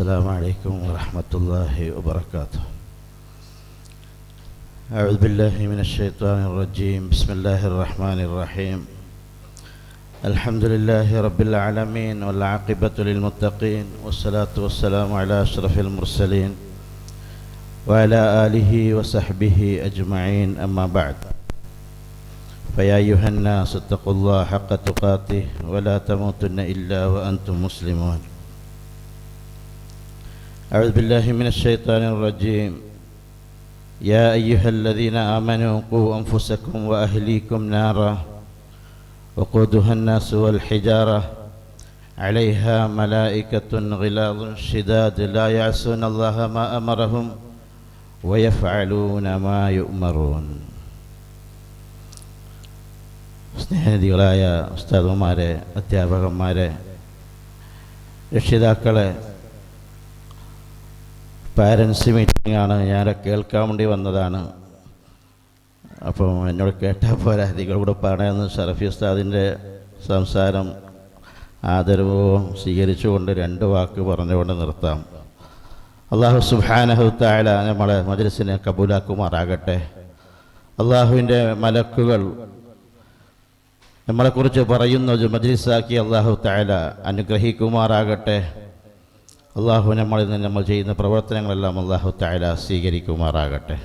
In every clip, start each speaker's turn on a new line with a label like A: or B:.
A: السلام عليكم ورحمة الله وبركاته أعوذ بالله من الشيطان الرجيم بسم الله الرحمن الرحيم الحمد لله رب العالمين والعاقبة للمتقين والصلاة والسلام على أشرف المرسلين وعلى آله وصحبه أجمعين أما بعد فيا أيها الناس اتقوا الله حق تقاته ولا تموتن إلا وأنتم مسلمون أعوذ بالله من الشيطان الرجيم يا أيها الذين آمنوا قوا أنفسكم وأهليكم نارا وقودها الناس والحجارة عليها ملائكة غلاظ شداد لا يعصون الله ما أمرهم ويفعلون ما يؤمرون സ്നേഹനിധികളായ ഉസ്താദുമാരെ അധ്യാപകന്മാരെ രക്ഷിതാക്കളെ parents meeting ആണ് ഞാൻ കേൾക്കാൻ വേണ്ടി വന്നതാണ് അപ്പം എന്നോട് കേട്ടാൽ പോരാ കൂടെ പറയണമെന്ന് ഷറഫി ഉസ്താദിൻ്റെ സംസാരം ആദരവും സ്വീകരിച്ചുകൊണ്ട് രണ്ട് വാക്ക് പറഞ്ഞുകൊണ്ട് നിർത്താം അള്ളാഹു സുഹാനഹുത്തായ നമ്മളെ മദ്രസിനെ കബൂലാക്കുമാറാകട്ടെ അള്ളാഹുവിൻ്റെ മലക്കുകൾ നമ്മളെക്കുറിച്ച് പറയുന്നത് മജലിസാക്കി അള്ളാഹു തായ അനുഗ്രഹിക്കുമാറാകട്ടെ അള്ളാഹു നമ്മളിൽ നിന്ന് നമ്മൾ ചെയ്യുന്ന പ്രവർത്തനങ്ങളെല്ലാം അള്ളാഹു തായാല സ്വീകരിക്കുമാറാകട്ടെ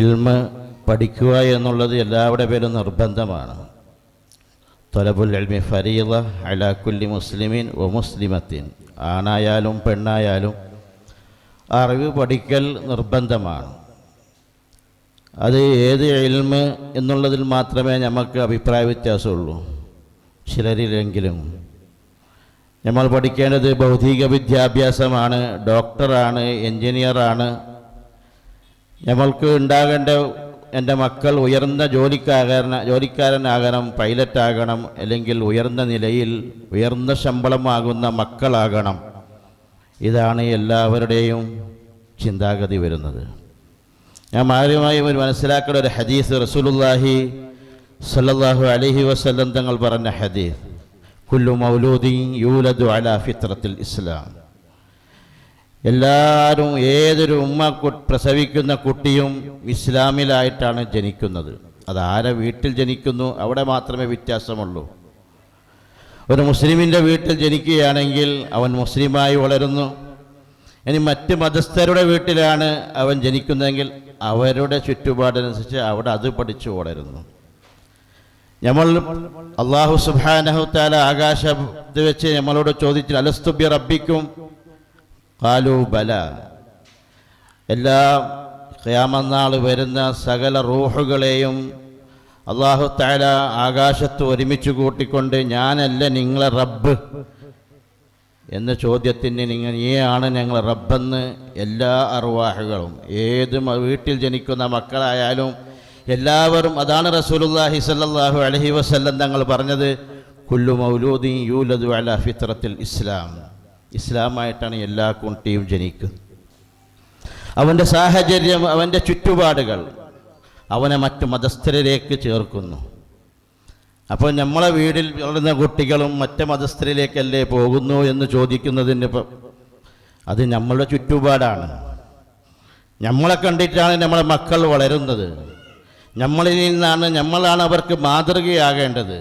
A: ഇൽമ് പഠിക്കുക എന്നുള്ളത് എല്ലാവരുടെ പേരും നിർബന്ധമാണ് തൊലബുൽ അൽമി ഫരീദ അലാക്കുല്ലി മുസ്ലിമീൻ ഒ മുസ്ലിമത്തിൻ ആണായാലും പെണ്ണായാലും അറിവ് പഠിക്കൽ നിർബന്ധമാണ് അത് ഏത് എൽമ് എന്നുള്ളതിൽ മാത്രമേ നമുക്ക് അഭിപ്രായ വ്യത്യാസമുള്ളൂ ചിലരിലെങ്കിലും നമ്മൾ പഠിക്കേണ്ടത് ഭൗതിക വിദ്യാഭ്യാസമാണ് ഡോക്ടറാണ് എൻജിനീയറാണ് നമ്മൾക്ക് ഉണ്ടാകേണ്ട എൻ്റെ മക്കൾ ഉയർന്ന ജോലിക്കാകരണ ജോലിക്കാരനാകണം പൈലറ്റാകണം അല്ലെങ്കിൽ ഉയർന്ന നിലയിൽ ഉയർന്ന ശമ്പളമാകുന്ന മക്കളാകണം ഇതാണ് എല്ലാവരുടെയും ചിന്താഗതി വരുന്നത് ഞാൻ ആരുമായി ഒരു മനസ്സിലാക്കേണ്ട ഒരു ഹദീസ് റസൂലുല്ലാഹി സല്ലാഹു അലഹി വസല്ലം തങ്ങൾ പറഞ്ഞ ഹദീസ് കുല്ലു മൗലൂദി യൂലദു അല ഫിത്രത്തിൽ ഇസ്ലാം എല്ലാവരും ഏതൊരു ഉമ്മ പ്രസവിക്കുന്ന കുട്ടിയും ഇസ്ലാമിലായിട്ടാണ് ജനിക്കുന്നത് അതാരെ വീട്ടിൽ ജനിക്കുന്നു അവിടെ മാത്രമേ വ്യത്യാസമുള്ളൂ ഒരു മുസ്ലിമിൻ്റെ വീട്ടിൽ ജനിക്കുകയാണെങ്കിൽ അവൻ മുസ്ലിമായി വളരുന്നു ഇനി മറ്റ് മതസ്ഥരുടെ വീട്ടിലാണ് അവൻ ജനിക്കുന്നതെങ്കിൽ അവരുടെ ചുറ്റുപാടനുസരിച്ച് അവിടെ അത് പഠിച്ചു വളരുന്നു നമ്മൾ അള്ളാഹു സുബാനഹുത്താല ആകാശം വെച്ച് നമ്മളോട് ചോദിച്ചു അലസ്തുബി റബ്ബിക്കും കാലു ബല എല്ലാ ക്യാമനാൾ വരുന്ന സകല റൂഹുകളെയും അള്ളാഹു താല ആകാശത്ത് ഒരുമിച്ച് കൂട്ടിക്കൊണ്ട് ഞാനല്ല നിങ്ങളെ റബ്ബ് എന്ന ചോദ്യത്തിന് നിങ്ങൾ നീയാണ് ഞങ്ങൾ റബ്ബെന്ന് എല്ലാ അറുവാഹുകളും ഏത് വീട്ടിൽ ജനിക്കുന്ന മക്കളായാലും എല്ലാവരും അതാണ് റസൂലുല്ലാഹി സല്ലാഹു അലഹി വസ്ല്ലം തങ്ങൾ പറഞ്ഞത് കുല്ലു മൗലൂദി യൂലദു അല ഫിത്രത്തിൽ ഇസ്ലാം ഇസ്ലാമായിട്ടാണ് എല്ലാ കുട്ടിയും ജനിക്കുന്നത് അവൻ്റെ സാഹചര്യം അവൻ്റെ ചുറ്റുപാടുകൾ അവനെ മറ്റു മതസ്ഥരിലേക്ക് ചേർക്കുന്നു അപ്പോൾ നമ്മളെ വീടിൽ വളരുന്ന കുട്ടികളും മറ്റു മതസ്ഥരിലേക്കല്ലേ പോകുന്നു എന്ന് ചോദിക്കുന്നതിന് അത് നമ്മളുടെ ചുറ്റുപാടാണ് നമ്മളെ കണ്ടിട്ടാണ് നമ്മളെ മക്കൾ വളരുന്നത് നമ്മളിൽ നിന്നാണ് നമ്മളാണ് അവർക്ക് മാതൃകയാകേണ്ടത്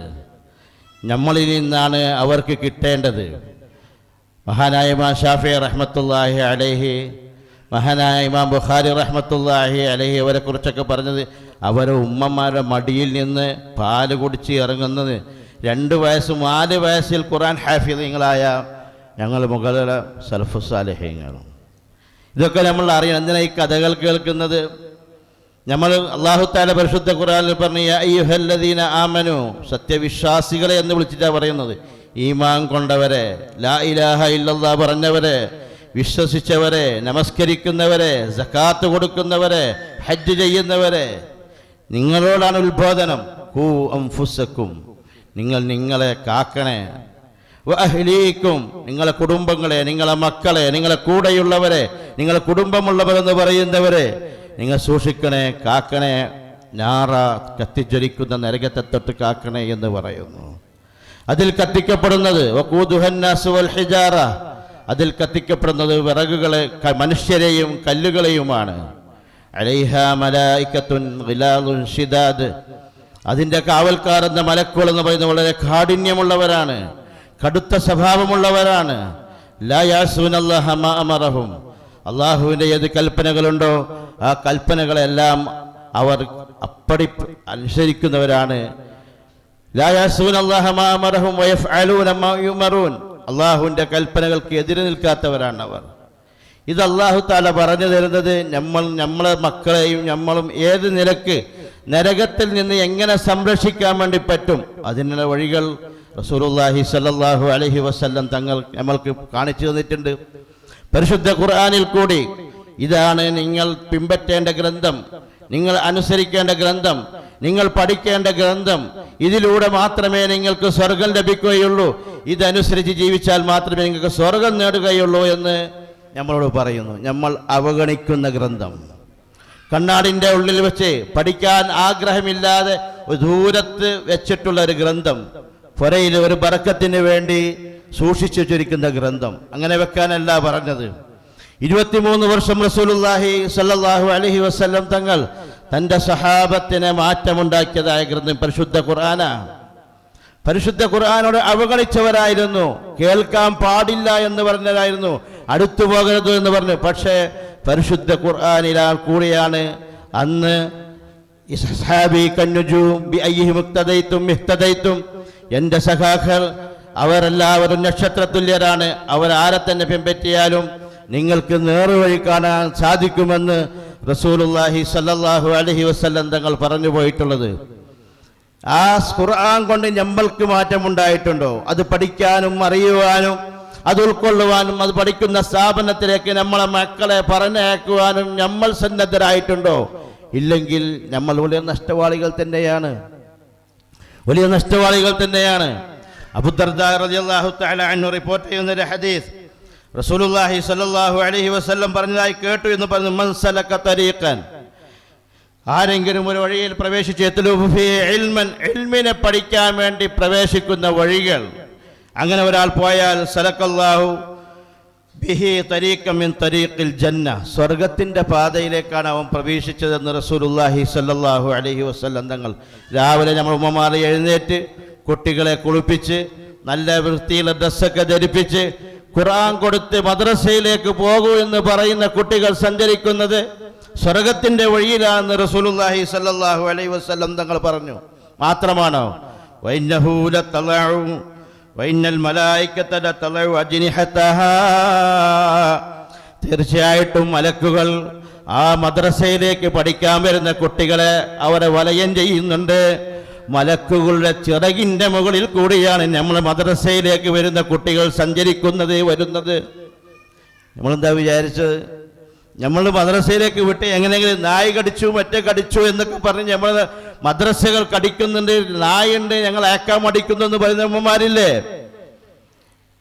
A: നമ്മളിൽ നിന്നാണ് അവർക്ക് കിട്ടേണ്ടത് മഹാനായ ഇമാം ഷാഫി റഹ്മത്തുല്ലാഹി അലേഹി മഹാനായ ഇമാം ബുഖാരി റഹ്മത്തുല്ലാഹി അലഹി കുറിച്ചൊക്കെ പറഞ്ഞത് അവരെ ഉമ്മമാരുടെ മടിയിൽ നിന്ന് പാല് കുടിച്ച് ഇറങ്ങുന്നത് രണ്ട് വയസ്സും നാല് വയസ്സിൽ ഖുറാൻ ഹാഫിദീങ്ങളായ ഞങ്ങൾ മുകളിലെ സൽഫുസാലഹീങ്ങളും ഇതൊക്കെ നമ്മൾ അറിയണം എന്തിനാണ് ഈ കഥകൾ കേൾക്കുന്നത് നമ്മൾ അള്ളാഹുത്താല പരിശുദ്ധ ഖുറാനിൽ പറഞ്ഞ ആമനു സത്യവിശ്വാസികളെ എന്ന് വിളിച്ചിട്ടാണ് പറയുന്നത് ഈമാൻ കൊണ്ടവരെ ലാ ഇലാഹ ഇല്ലല്ലാ പറഞ്ഞവരെ വിശ്വസിച്ചവരെ നമസ്കരിക്കുന്നവരെ സക്കാത്ത് കൊടുക്കുന്നവരെ ഹജ്ജ് ചെയ്യുന്നവരെ നിങ്ങളോടാണ് ഉത്ബോധനം കൂ ഫുസക്കും നിങ്ങൾ നിങ്ങളെ കാക്കണേ വഹ്ലീക്കും നിങ്ങളെ കുടുംബങ്ങളെ നിങ്ങളെ മക്കളെ നിങ്ങളെ കൂടെയുള്ളവരെ നിങ്ങളെ കുടുംബമുള്ളവരെന്ന് പറയുന്നവരെ നിങ്ങൾ സൂക്ഷിക്കണേ കാക്കണേ ഞാറ കത്തിജ്വലിക്കുന്ന നരകത്തെ തൊട്ട് കാക്കണേ എന്ന് പറയുന്നു അതിൽ കത്തിക്കപ്പെടുന്നത് അതിൽ കത്തിക്കപ്പെടുന്നത് വിറകുകളെ മനുഷ്യരെയും കല്ലുകളെയുമാണ് അതിൻ്റെ കാവൽക്കാരെന്ന എന്ന എന്ന് പറയുന്നത് വളരെ കാഠിന്യമുള്ളവരാണ് കടുത്ത സ്വഭാവമുള്ളവരാണ് ലായാസൂൻ അള്ളഹ അമറഹും അള്ളാഹുവിൻ്റെ ഏത് കൽപ്പനകളുണ്ടോ ആ കൽപ്പനകളെല്ലാം അവർ അപ്പടി അനുസരിക്കുന്നവരാണ് അള്ളാഹുവിൻ്റെ കൽപ്പനകൾക്ക് എതിരെ നിൽക്കാത്തവരാണ് അവർ ഇത് അള്ളാഹു താല പറഞ്ഞു തരുന്നത് നമ്മൾ നമ്മളെ മക്കളെയും നമ്മളും ഏത് നിലക്ക് നരകത്തിൽ നിന്ന് എങ്ങനെ സംരക്ഷിക്കാൻ വേണ്ടി പറ്റും അതിനുള്ള വഴികൾ റസൂലുല്ലാഹി സല്ലാഹു അലഹി വസ്ല്ലം തങ്ങൾ നമ്മൾക്ക് കാണിച്ചു തന്നിട്ടുണ്ട് പരിശുദ്ധ ഖുർആാനിൽ കൂടി ഇതാണ് നിങ്ങൾ പിമ്പറ്റേണ്ട ഗ്രന്ഥം നിങ്ങൾ അനുസരിക്കേണ്ട ഗ്രന്ഥം നിങ്ങൾ പഠിക്കേണ്ട ഗ്രന്ഥം ഇതിലൂടെ മാത്രമേ നിങ്ങൾക്ക് സ്വർഗം ലഭിക്കുകയുള്ളൂ ഇതനുസരിച്ച് ജീവിച്ചാൽ മാത്രമേ നിങ്ങൾക്ക് സ്വർഗം നേടുകയുള്ളൂ എന്ന് നമ്മളോട് പറയുന്നു നമ്മൾ അവഗണിക്കുന്ന ഗ്രന്ഥം കണ്ണാടിൻ്റെ ഉള്ളിൽ വെച്ച് പഠിക്കാൻ ആഗ്രഹമില്ലാതെ ദൂരത്ത് വെച്ചിട്ടുള്ള ഒരു ഗ്രന്ഥം പുരയിൽ ഒരു ബറക്കത്തിന് വേണ്ടി സൂക്ഷിച്ചു വച്ചിരിക്കുന്ന ഗ്രന്ഥം അങ്ങനെ വെക്കാനല്ല പറഞ്ഞത് ഇരുപത്തിമൂന്ന് വർഷം റസൂലുല്ലാഹി സല്ലാഹു അലഹി വസല്ലം തങ്ങൾ തൻ്റെ സഹാബത്തിനെ മാറ്റമുണ്ടാക്കിയതായ ഗ്രന്ഥം പരിശുദ്ധ ഖുർആനാണ് പരിശുദ്ധ ഖുർആാനോട് അവഗണിച്ചവരായിരുന്നു കേൾക്കാൻ പാടില്ല എന്ന് പറഞ്ഞതായിരുന്നു അടുത്തു പോകരുത് എന്ന് പറഞ്ഞു പക്ഷേ പരിശുദ്ധ ഖുർആാനിലാൽ കൂടിയാണ് അന്ന് എൻ്റെ സഖാക്കൾ അവരെല്ലാവരും നക്ഷത്രതുല്യരാണ് അവരാരെ തന്നെ പിൻപറ്റിയാലും നിങ്ങൾക്ക് നേറുവഴി കാണാൻ സാധിക്കുമെന്ന് റസൂലുല്ലാഹി സല്ലാഹു അലഹി വസ്ല്ലം തങ്ങൾ പറഞ്ഞു പോയിട്ടുള്ളത് ആ ഖുർആൻ കൊണ്ട് ഞമ്മൾക്ക് മാറ്റമുണ്ടായിട്ടുണ്ടോ അത് പഠിക്കാനും അറിയുവാനും അത് ഉൾക്കൊള്ളുവാനും അത് പഠിക്കുന്ന സ്ഥാപനത്തിലേക്ക് നമ്മളെ മക്കളെ പറഞ്ഞയക്കുവാനും നമ്മൾ സന്നദ്ധരായിട്ടുണ്ടോ ഇല്ലെങ്കിൽ നമ്മൾ വലിയ നഷ്ടവാളികൾ തന്നെയാണ് വലിയ നഷ്ടവാളികൾ തന്നെയാണ് അബുദർദാഹു തലാഹു റിപ്പോർട്ട് ഒരു ഹദീസ് റസൂലുല്ലാഹി സല്ലാഹു അലഹി വസ്ല്ലം പറഞ്ഞതായി കേട്ടു എന്ന് പറഞ്ഞു മൻസലക്ക തരീഖൻ ആരെങ്കിലും ഒരു വഴിയിൽ പ്രവേശിച്ച് എൽമിനെ പഠിക്കാൻ വേണ്ടി പ്രവേശിക്കുന്ന വഴികൾ അങ്ങനെ ഒരാൾ പോയാൽ സലക്കല്ലാഹു ബിഹി തരീക്കമിൻ തരീഖിൽ ജന്ന സ്വർഗത്തിൻ്റെ പാതയിലേക്കാണ് അവൻ പ്രവേശിച്ചതെന്ന് റസൂലുല്ലാഹി സല്ലാഹു അലഹി വസ്ല്ലം തങ്ങൾ രാവിലെ നമ്മൾ ഉമ്മമാർ എഴുന്നേറ്റ് കുട്ടികളെ കുളിപ്പിച്ച് നല്ല വൃത്തിയിൽ ഡ്രസ്സൊക്കെ ധരിപ്പിച്ച് ഖുറാൻ കൊടുത്ത് മദ്രസയിലേക്ക് പോകൂ എന്ന് പറയുന്ന കുട്ടികൾ സഞ്ചരിക്കുന്നത് സ്വർഗത്തിന്റെ വഴിയിലാണെന്ന് റസൂലുല്ലാഹി സല്ലാഹു അലൈ വസ്ലം തങ്ങൾ പറഞ്ഞു മാത്രമാണോ വൈനൽ തീർച്ചയായിട്ടും മലക്കുകൾ ആ മദ്രസയിലേക്ക് പഠിക്കാൻ വരുന്ന കുട്ടികളെ അവരെ വലയം ചെയ്യുന്നുണ്ട് മലക്കുകളുടെ ചിറകിൻ്റെ മുകളിൽ കൂടിയാണ് നമ്മൾ മദ്രസയിലേക്ക് വരുന്ന കുട്ടികൾ സഞ്ചരിക്കുന്നത് വരുന്നത് നമ്മളെന്താ വിചാരിച്ചത് നമ്മൾ മദ്രസയിലേക്ക് വിട്ട് എങ്ങനെയെങ്കിലും നായ് കടിച്ചു മറ്റേ കടിച്ചു എന്നൊക്കെ പറഞ്ഞ് നമ്മൾ മദ്രസകൾ കടിക്കുന്നുണ്ട് നായുണ്ട് ഞങ്ങൾ ഏക്കാൻ അടിക്കുന്നു എന്ന് പറയുന്ന അമ്മമാരില്ലേ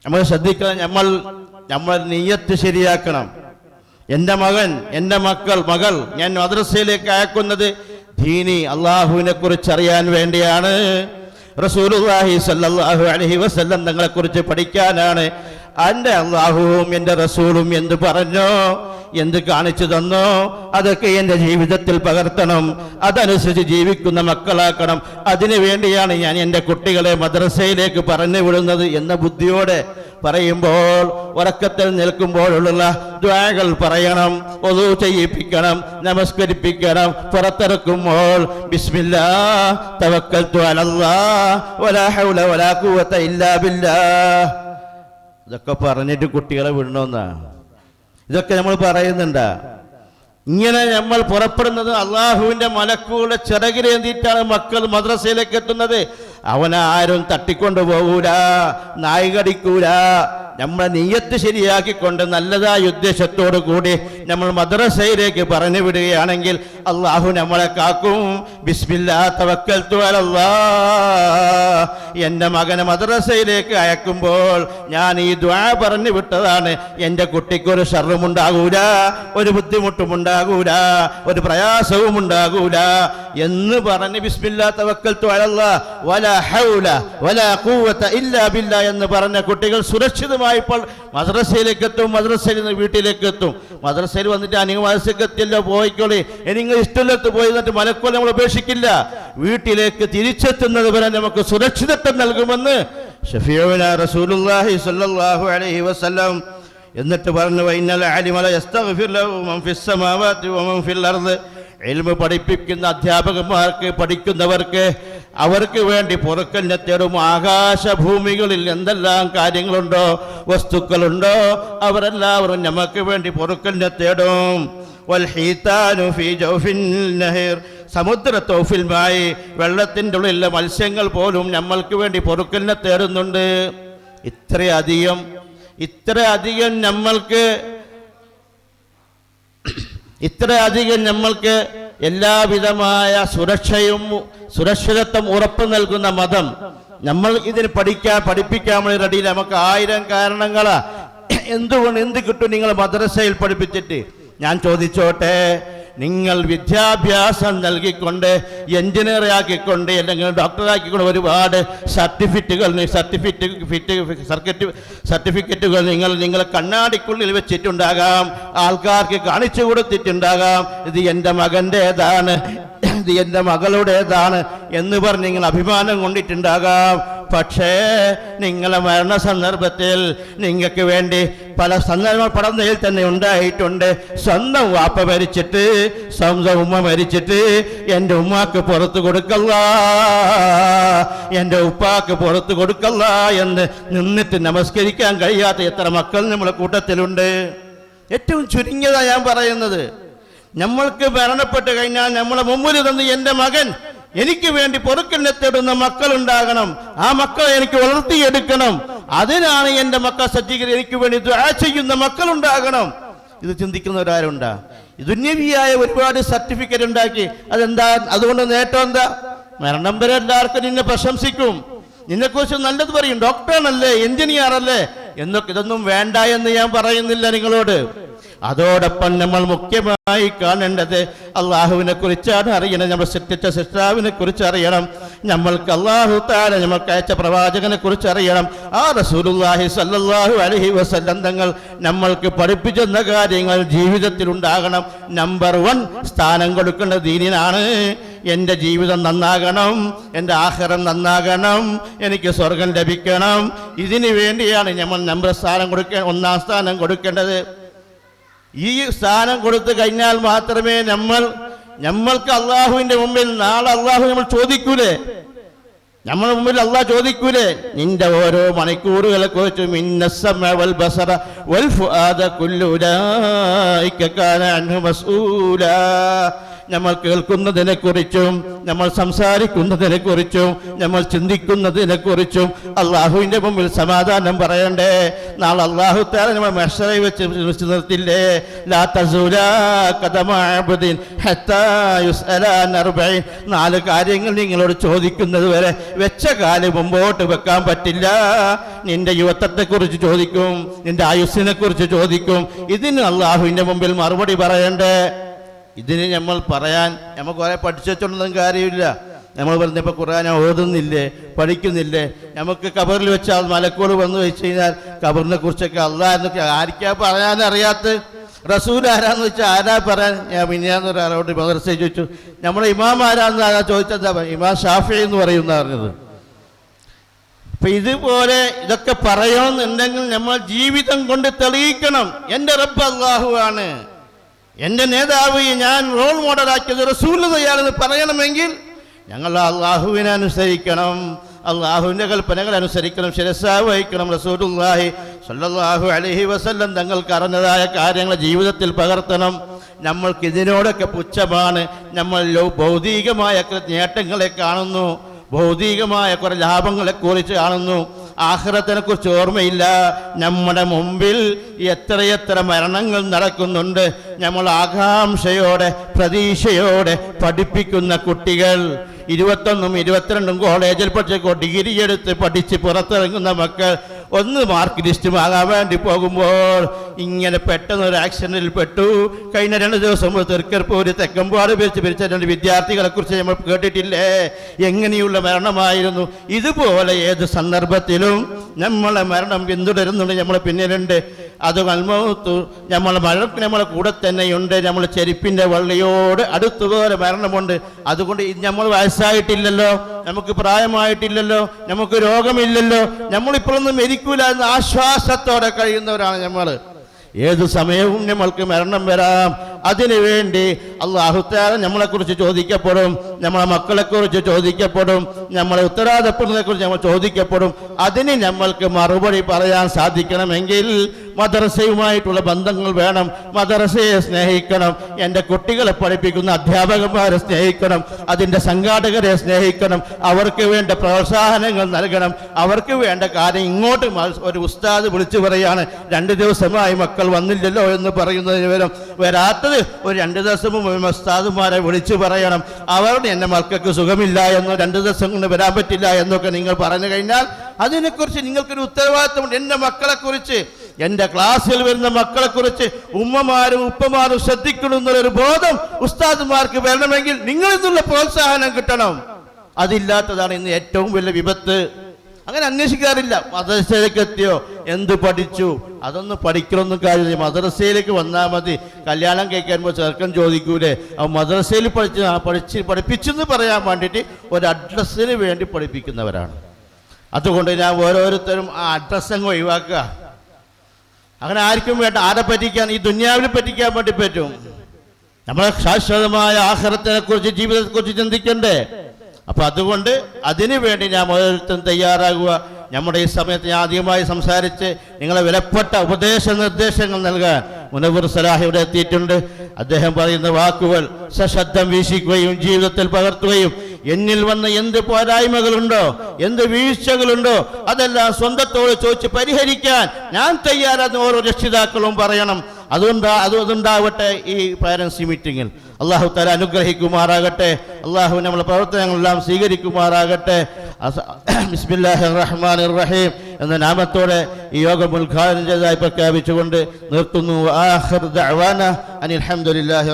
A: നമ്മൾ ശ്രദ്ധിക്കണം നമ്മൾ നമ്മൾ നീയത്ത് ശരിയാക്കണം എൻ്റെ മകൻ എൻ്റെ മക്കൾ മകൾ ഞാൻ മദ്രസയിലേക്ക് അയക്കുന്നത് ദീനി അള്ളാഹുവിനെ കുറിച്ച് അറിയാൻ വേണ്ടിയാണ് റസൂലുല്ലാഹി സല്ലാഹു അലഹി വസ്ല്ലം തങ്ങളെക്കുറിച്ച് പഠിക്കാനാണ് എൻ്റെ അള്ളാഹുവും എൻ്റെ റസൂലും എന്ത് പറഞ്ഞോ എന്ത് കാണിച്ചു തന്നോ അതൊക്കെ എൻ്റെ ജീവിതത്തിൽ പകർത്തണം അതനുസരിച്ച് ജീവിക്കുന്ന മക്കളാക്കണം അതിനു വേണ്ടിയാണ് ഞാൻ എൻ്റെ കുട്ടികളെ മദ്രസയിലേക്ക് പറഞ്ഞു വിടുന്നത് എന്ന ബുദ്ധിയോടെ പറയുമ്പോൾ ഉറക്കത്തിൽ നിൽക്കുമ്പോഴുള്ള ദ്വാകൾ പറയണം ഒതു ചെയ്യിപ്പിക്കണം നമസ്കരിപ്പിക്കണം പുറത്തിറക്കുമ്പോൾ ബിസ്മില്ല തവക്കൽത്തു അലല്ലാ വലാ ഹൗല വലാ ഇല്ലാ ബില്ലാ ഇതൊക്കെ പറഞ്ഞിട്ട് കുട്ടികളെ വിടണമെന്നാണ് ഇതൊക്കെ നമ്മൾ പറയുന്നുണ്ട് ഇങ്ങനെ നമ്മൾ പുറപ്പെടുന്നത് അള്ളാഹുവിന്റെ മലക്കൂടെ ചിറകിലേന്തിയിട്ടാണ് മക്കൾ മദ്രസയിലേക്ക് എത്തുന്നത് അവനാരും തട്ടിക്കൊണ്ടുപോകൂല നായികടിക്കൂല നമ്മളെ നീയത്ത് ശരിയാക്കിക്കൊണ്ട് നല്ലതായ ഉദ്ദേശത്തോടു കൂടി നമ്മൾ മദ്രസയിലേക്ക് പറഞ്ഞു വിടുകയാണെങ്കിൽ അള്ളാഹു നമ്മളെ കാക്കും ബിസ്മില്ലാ തവക്കൽ തുവലല്ലാ എൻ്റെ മകനെ മദ്രസയിലേക്ക് അയക്കുമ്പോൾ ഞാൻ ഈ ദ്വാ പറഞ്ഞു വിട്ടതാണ് എൻ്റെ കുട്ടിക്കൊരു ഷർവുമുണ്ടാകൂല ഒരു ബുദ്ധിമുട്ടുമുണ്ടാകൂല ഒരു പ്രയാസവും ഉണ്ടാകൂല എന്ന് പറഞ്ഞ് ബിസ്മില്ലാ തവക്കൽ തുവലല്ലാ വല ഹൗല വല കൂവത്ത ഇല്ല ബില്ല എന്ന് പറഞ്ഞ കുട്ടികൾ സുരക്ഷിതമായി പ്രായമായപ്പോൾ മദ്രസയിലേക്ക് എത്തും മദ്രസയിൽ നിന്ന് വീട്ടിലേക്ക് എത്തും മദ്രസയിൽ വന്നിട്ട് അനിങ്ങ മദ്രസയ്ക്ക് എത്തില്ല പോയിക്കോളി എനിങ്ങ് ഇഷ്ടമില്ലത്ത് പോയി എന്നിട്ട് മലക്കോൽ നമ്മൾ ഉപേക്ഷിക്കില്ല വീട്ടിലേക്ക് തിരിച്ചെത്തുന്നത് വരെ നമുക്ക് സുരക്ഷിതത്വം നൽകുമെന്ന് അലൈഹി വസല്ലം എന്നിട്ട് പറഞ്ഞു ലഹു മൻ ഫിൽ അർദ് പഠിപ്പിക്കുന്ന അധ്യാപകന്മാർക്ക് പഠിക്കുന്നവർക്ക് അവർക്ക് വേണ്ടി പുറക്കല്ല തരും ആകാശഭൂമികളിൽ എന്തെല്ലാം കാര്യങ്ങളുണ്ടോ വസ്തുക്കളുണ്ടോ അവരെല്ലാവരും നമുക്ക് വേണ്ടി പുറക്കല്ല തേടും സമുദ്ര തോഫിൽമായി വെള്ളത്തിൻ്റെ ഉള്ളിലെ മത്സ്യങ്ങൾ പോലും നമ്മൾക്ക് വേണ്ടി പൊറുക്കലിനെ തേടുന്നുണ്ട് ഇത്രയധികം ഇത്രയധികം നമ്മൾക്ക് ഇത്രയധികം നമ്മൾക്ക് എല്ലാവിധമായ സുരക്ഷയും സുരക്ഷിതത്വം ഉറപ്പു നൽകുന്ന മതം നമ്മൾ ഇതിന് പഠിക്കാൻ പഠിപ്പിക്കാൻ റെഡിയിൽ നമുക്ക് ആയിരം കാരണങ്ങളാ എന്തുകൊണ്ട് എന്ത് കിട്ടും നിങ്ങൾ മദ്രസയിൽ പഠിപ്പിച്ചിട്ട് ഞാൻ ചോദിച്ചോട്ടെ നിങ്ങൾ വിദ്യാഭ്യാസം നൽകിക്കൊണ്ട് എഞ്ചിനീയർ ആക്കിക്കൊണ്ട് അല്ലെങ്കിൽ ഡോക്ടറാക്കിക്കൊണ്ട് ഒരുപാട് സർട്ടിഫിക്കറ്റുകൾ സർട്ടിഫിക്കറ്റ് സർക്കറ്റ് സർട്ടിഫിക്കറ്റുകൾ നിങ്ങൾ നിങ്ങളെ കണ്ണാടിക്കുള്ളിൽ വെച്ചിട്ടുണ്ടാകാം ആൾക്കാർക്ക് കാണിച്ചു കൊടുത്തിട്ടുണ്ടാകാം ഇത് എൻ്റെ മകൻ്റേതാണ് ഇത് എൻ്റെ മകളുടേതാണ് എന്ന് പറഞ്ഞ് നിങ്ങൾ അഭിമാനം കൊണ്ടിട്ടുണ്ടാകാം പക്ഷേ നിങ്ങളെ മരണ സന്ദർഭത്തിൽ നിങ്ങൾക്ക് വേണ്ടി പല സന്ദർഭങ്ങൾ പടന്നതിൽ തന്നെ ഉണ്ടായിട്ടുണ്ട് സ്വന്തം വാപ്പ മരിച്ചിട്ട് സ്വന്തം ഉമ്മ മരിച്ചിട്ട് എൻ്റെ ഉമ്മാക്ക് പുറത്തു കൊടുക്കല്ല എൻ്റെ ഉപ്പാക്ക് പുറത്തു കൊടുക്കല്ല എന്ന് നിന്നിട്ട് നമസ്കരിക്കാൻ കഴിയാത്ത എത്ര മക്കൾ നമ്മളെ കൂട്ടത്തിലുണ്ട് ഏറ്റവും ചുരുങ്ങിയതാണ് ഞാൻ പറയുന്നത് നമ്മൾക്ക് മരണപ്പെട്ട് കഴിഞ്ഞാൽ നമ്മളെ മുമ്പിൽ തന്ന് എൻ്റെ മകൻ എനിക്ക് വേണ്ടി പൊറുക്കലിനെ തേടുന്ന മക്കളുണ്ടാകണം ആ മക്കളെ എനിക്ക് വളർത്തിയെടുക്കണം അതിനാണ് എൻ്റെ മക്കൾ സജ്ജീകരണം എനിക്ക് വേണ്ടി ദുആ ചെയ്യുന്ന മക്കളുണ്ടാകണം ഇത് ചിന്തിക്കുന്ന ചിന്തിക്കുന്നവരാരുണ്ടാ ദുന്യവിയായ ഒരുപാട് സർട്ടിഫിക്കറ്റ് ഉണ്ടാക്കി അതെന്താ അതുകൊണ്ട് നേട്ടം എന്താ മരണം വരെ എല്ലാവർക്കും നിന്നെ പ്രശംസിക്കും നിന്നെക്കുറിച്ച് നല്ലത് പറയും ഡോക്ടറാണല്ലേ എഞ്ചിനീയർ അല്ലേ എന്നൊക്കെ ഇതൊന്നും വേണ്ട എന്ന് ഞാൻ പറയുന്നില്ല നിങ്ങളോട് അതോടൊപ്പം നമ്മൾ മുഖ്യമായി കാണേണ്ടത് അള്ളാഹുവിനെ കുറിച്ചാണ് അറിയണം നമ്മൾ സൃഷ്ടിച്ച സിസ്റ്റാവിനെ കുറിച്ച് അറിയണം നമ്മൾക്ക് അള്ളാഹു താര നമ്മൾക്ക് അയച്ച പ്രവാചകനെ കുറിച്ച് അറിയണം ആ റസൂലുല്ലാഹി സല്ലാഹു അലഹി വസല്ലം തങ്ങൾ നമ്മൾക്ക് പഠിപ്പിച്ചെന്ന കാര്യങ്ങൾ ജീവിതത്തിൽ ഉണ്ടാകണം നമ്പർ വൺ സ്ഥാനം കൊടുക്കേണ്ട ദീനിനാണ് എൻ്റെ ജീവിതം നന്നാകണം എൻ്റെ ആഹാരം നന്നാകണം എനിക്ക് സ്വർഗം ലഭിക്കണം ഇതിനു വേണ്ടിയാണ് നമ്മൾ നമ്പർ സ്ഥാനം കൊടുക്ക ഒന്നാം സ്ഥാനം കൊടുക്കേണ്ടത് ഈ സ്ഥാനം കൊടുത്തു കഴിഞ്ഞാൽ മാത്രമേ നമ്മൾ നമ്മൾക്ക് അള്ളാഹുവിൻ്റെ മുമ്പിൽ നാളെ അള്ളാഹു നമ്മൾ ചോദിക്കൂലേ നമ്മുടെ മുമ്പിൽ അള്ളാഹ് ചോദിക്കൂലേ നിന്റെ ഓരോ മണിക്കൂറുകളെ കുറിച്ചും ബസറ വൽ ഫുആദ നമ്മൾ കേൾക്കുന്നതിനെക്കുറിച്ചും നമ്മൾ സംസാരിക്കുന്നതിനെക്കുറിച്ചും നമ്മൾ ചിന്തിക്കുന്നതിനെക്കുറിച്ചും അള്ളാഹുവിൻ്റെ മുമ്പിൽ സമാധാനം പറയണ്ടേ നാളെ അള്ളാഹു താര നമ്മൾ മെഷറി വെച്ച് വിളിച്ചു നിർത്തില്ലേ നാല് കാര്യങ്ങൾ നിങ്ങളോട് ചോദിക്കുന്നത് വരെ വെച്ച കാലം മുമ്പോട്ട് വെക്കാൻ പറ്റില്ല നിന്റെ യുവത്വത്തെക്കുറിച്ച് ചോദിക്കും നിന്റെ ആയുസിനെ കുറിച്ച് ചോദിക്കും ഇതിന് അള്ളാഹുവിൻ്റെ മുമ്പിൽ മറുപടി പറയണ്ടേ ഇതിന് നമ്മൾ പറയാൻ നമ്മൾ കുറെ പഠിച്ചൊന്നും കാര്യമില്ല നമ്മൾ പറഞ്ഞപ്പോൾ ഖുർആൻ ഓതുന്നില്ലേ പഠിക്കുന്നില്ലേ നമുക്ക് കബറിൽ വെച്ചാൽ മലക്കോട് വന്നു വെച്ച് കഴിഞ്ഞാൽ കബറിനെ കുറിച്ചൊക്കെ അള്ളാഹെന്നൊക്കെ ആർക്കാ പറയാനറിയാത്ത റസൂൽ ആരാന്ന് വെച്ചാൽ ആരാ പറയാൻ ഞാൻ മിനിയാന്ന് ഒരാളോട് മദർസയെ ചോദിച്ചു നമ്മുടെ ഇമാം ആരാന്ന് ആരാ ചോദിച്ചെന്താ ഇമാം ഷാഫി എന്ന് പറയുന്ന പറഞ്ഞത് അപ്പൊ ഇതുപോലെ ഇതൊക്കെ പറയണമെന്നുണ്ടെങ്കിൽ നമ്മൾ ജീവിതം കൊണ്ട് തെളിയിക്കണം എന്റെ റബ്ബ് അള്ളാഹു ആണ് എൻ്റെ നേതാവ് ഞാൻ റോൾ മോഡലാക്കിയത് റസൂലതയാണെന്ന് പറയണമെങ്കിൽ ഞങ്ങൾ അള്ളാഹുവിനെ അനുസരിക്കണം അള്ളാഹുവിൻ്റെ കൽപ്പനകൾ അനുസരിക്കണം ശിരസാവ് വഹിക്കണം റസൂലുല്ലാഹി സല്ലാഹു അലഹി വസല്ലം തങ്ങൾക്ക് അറിഞ്ഞതായ കാര്യങ്ങൾ ജീവിതത്തിൽ പകർത്തണം നമ്മൾക്ക് ഇതിനോടൊക്കെ പുച്ഛമാണ് നമ്മൾ ഭൗതികമായ നേട്ടങ്ങളെ കാണുന്നു ഭൗതികമായ കുറേ ലാഭങ്ങളെക്കുറിച്ച് കാണുന്നു ആഹ്റത്തിനെ കുറിച്ച് ഓർമ്മയില്ല നമ്മുടെ മുമ്പിൽ എത്രയെത്ര മരണങ്ങൾ നടക്കുന്നുണ്ട് നമ്മൾ ആകാംക്ഷയോടെ പ്രതീക്ഷയോടെ പഠിപ്പിക്കുന്ന കുട്ടികൾ ഇരുപത്തൊന്നും ഇരുപത്തിരണ്ടും കോളേജിൽ പഠിച്ചപ്പോൾ ഡിഗ്രി എടുത്ത് പഠിച്ച് പുറത്തിറങ്ങുന്ന മക്കൾ ഒന്ന് മാർക്ക് ലിസ്റ്റുമാകാൻ വേണ്ടി പോകുമ്പോൾ ഇങ്ങനെ പെട്ടെന്ന് ഒരു ആക്സിഡന്റിൽ പെട്ടു കഴിഞ്ഞ രണ്ട് ദിവസം നമ്മൾ തെർക്കർപ്പൂര് തെക്കമ്പാട് വെച്ച് പിരിച്ച രണ്ട് വിദ്യാർത്ഥികളെ കുറിച്ച് നമ്മൾ കേട്ടിട്ടില്ലേ എങ്ങനെയുള്ള മരണമായിരുന്നു ഇതുപോലെ ഏത് സന്ദർഭത്തിലും നമ്മളെ മരണം പിന്തുടരുന്നുണ്ട് നമ്മളെ പിന്നിലുണ്ട് അത് കൽമത്തു നമ്മളെ മഴക്ക് നമ്മളെ കൂടെ തന്നെയുണ്ട് നമ്മൾ ചെരുപ്പിൻ്റെ വള്ളിയോട് അടുത്തുപോലെ മരണമുണ്ട് അതുകൊണ്ട് നമ്മൾ വയസ്സായിട്ടില്ലല്ലോ നമുക്ക് പ്രായമായിട്ടില്ലല്ലോ നമുക്ക് രോഗമില്ലല്ലോ നമ്മളിപ്പോഴൊന്നും മരിക്കും മരിക്കൂല എന്ന ആശ്വാസത്തോടെ കഴിയുന്നവരാണ് നമ്മൾ ഏത് സമയവും നമ്മൾക്ക് മരണം വരാം അതിനുവേണ്ടി അള്ളാഹുത്താല നമ്മളെക്കുറിച്ച് ചോദിക്കപ്പെടും നമ്മളെ മക്കളെക്കുറിച്ച് ചോദിക്കപ്പെടും നമ്മളെ ഉത്തരവാദപ്പെടുന്നതിനെക്കുറിച്ച് നമ്മൾ ചോദിക്കപ്പെടും അതിന് നമ്മൾക്ക് മറുപടി പറയാൻ സാധിക്കണമെങ്കിൽ മദ്രസയുമായിട്ടുള്ള ബന്ധങ്ങൾ വേണം മദ്രസയെ സ്നേഹിക്കണം എൻ്റെ കുട്ടികളെ പഠിപ്പിക്കുന്ന അധ്യാപകന്മാരെ സ്നേഹിക്കണം അതിൻ്റെ സംഘാടകരെ സ്നേഹിക്കണം അവർക്ക് വേണ്ട പ്രോത്സാഹനങ്ങൾ നൽകണം അവർക്ക് വേണ്ട കാര്യം ഇങ്ങോട്ട് ഒരു ഉസ്താദ് വിളിച്ചു പറയാണ് രണ്ട് ദിവസമായി മക്കൾ വന്നില്ലല്ലോ എന്ന് പറയുന്നതിന് വരും വരാത്തത് ഉസ്താദ് ഒരു രണ്ട് ദിവസം മുമ്പ് ഉസ്താദുമാരെ വിളിച്ചു പറയണം അവരുടെ എൻ്റെ മക്കൾക്ക് സുഖമില്ല എന്നോ രണ്ട് ദിവസം കൊണ്ട് വരാൻ പറ്റില്ല എന്നൊക്കെ നിങ്ങൾ പറഞ്ഞു കഴിഞ്ഞാൽ അതിനെക്കുറിച്ച് നിങ്ങൾക്കൊരു ഉത്തരവാദിത്തമുണ്ട് എൻ്റെ മക്കളെക്കുറിച്ച് എൻ്റെ ക്ലാസ്സിൽ വരുന്ന മക്കളെക്കുറിച്ച് ഉമ്മമാരും ഉപ്പമാരും ശ്രദ്ധിക്കണം എന്നുള്ളൊരു ബോധം ഉസ്താദുമാർക്ക് വരണമെങ്കിൽ നിങ്ങളിൽ നിന്നുള്ള പ്രോത്സാഹനം കിട്ടണം അതില്ലാത്തതാണ് ഇന്ന് ഏറ്റവും വലിയ വിപത്ത് അങ്ങനെ അന്വേഷിക്കാറില്ല മദ്രസയിലേക്ക് എത്തിയോ എന്ത് പഠിച്ചു അതൊന്നും പഠിക്കണമെന്നും കാര്യമില്ല മദ്രസയിലേക്ക് വന്നാൽ മതി കല്യാണം കഴിക്കുമ്പോൾ ചെറുക്കൻ ചോദിക്കൂലേ ആ മദ്രസയിൽ പഠിച്ച് പഠിച്ച് പഠിപ്പിച്ചെന്ന് പറയാൻ വേണ്ടിയിട്ട് ഒരു അഡ്രസ്സിന് വേണ്ടി പഠിപ്പിക്കുന്നവരാണ് അതുകൊണ്ട് ഞാൻ ഓരോരുത്തരും ആ അഡ്രസ്സ് അങ്ങ് ഒഴിവാക്കുക അങ്ങനെ ആർക്കും വേണ്ട ആരെ പറ്റിക്കാൻ ഈ ദുന്യാവിനെ പറ്റിക്കാൻ വേണ്ടി പറ്റും നമ്മളെ ശാശ്വതമായ ആഹാരത്തിനെ കുറിച്ച് ജീവിതത്തെക്കുറിച്ച് ചിന്തിക്കണ്ടേ അപ്പൊ അതുകൊണ്ട് അതിനു വേണ്ടി ഞാൻ ഓരോരുത്തരും തയ്യാറാകുക നമ്മുടെ ഈ സമയത്ത് ഞാൻ ആദ്യമായി സംസാരിച്ച് നിങ്ങളെ വിലപ്പെട്ട ഉപദേശ നിർദ്ദേശങ്ങൾ നൽകാൻ മുനവൂർ സലാഹ് ഇവിടെ എത്തിയിട്ടുണ്ട് അദ്ദേഹം പറയുന്ന വാക്കുകൾ സശബ്ദം വീശിക്കുകയും ജീവിതത്തിൽ പകർത്തുകയും എന്നിൽ വന്ന എന്ത് പോരായ്മകളുണ്ടോ എന്ത് വീഴ്ചകളുണ്ടോ അതെല്ലാം സ്വന്തത്തോട് ചോദിച്ച് പരിഹരിക്കാൻ ഞാൻ തയ്യാറെന്ന് ഓരോ രക്ഷിതാക്കളും പറയണം അതുകൊണ്ട് അത് അതുണ്ടാവട്ടെ ഈ പാരൻസ് മീറ്റിങ്ങിൽ അള്ളാഹു തല അനുഗ്രഹിക്കുമാറാകട്ടെ അള്ളാഹു നമ്മളെ പ്രവർത്തനങ്ങളെല്ലാം സ്വീകരിക്കുമാറാകട്ടെ ബിസ്മില്ലാഹി റഹ്മാൻ റഹീം എന്ന നാമത്തോടെ ഈ യോഗം ഉദ്ഘാടനം ചെയ്തായി പ്രഖ്യാപിച്ചുകൊണ്ട് നിർത്തുന്നു ആഖിർ ദഅവാന അനിൽ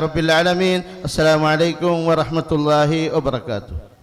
A: റബ്ബിൽ ആലമീൻ അസ്സലാമു അലൈക്കും വറഹ്മത്തുള്ളാഹി വബറകാതുഹു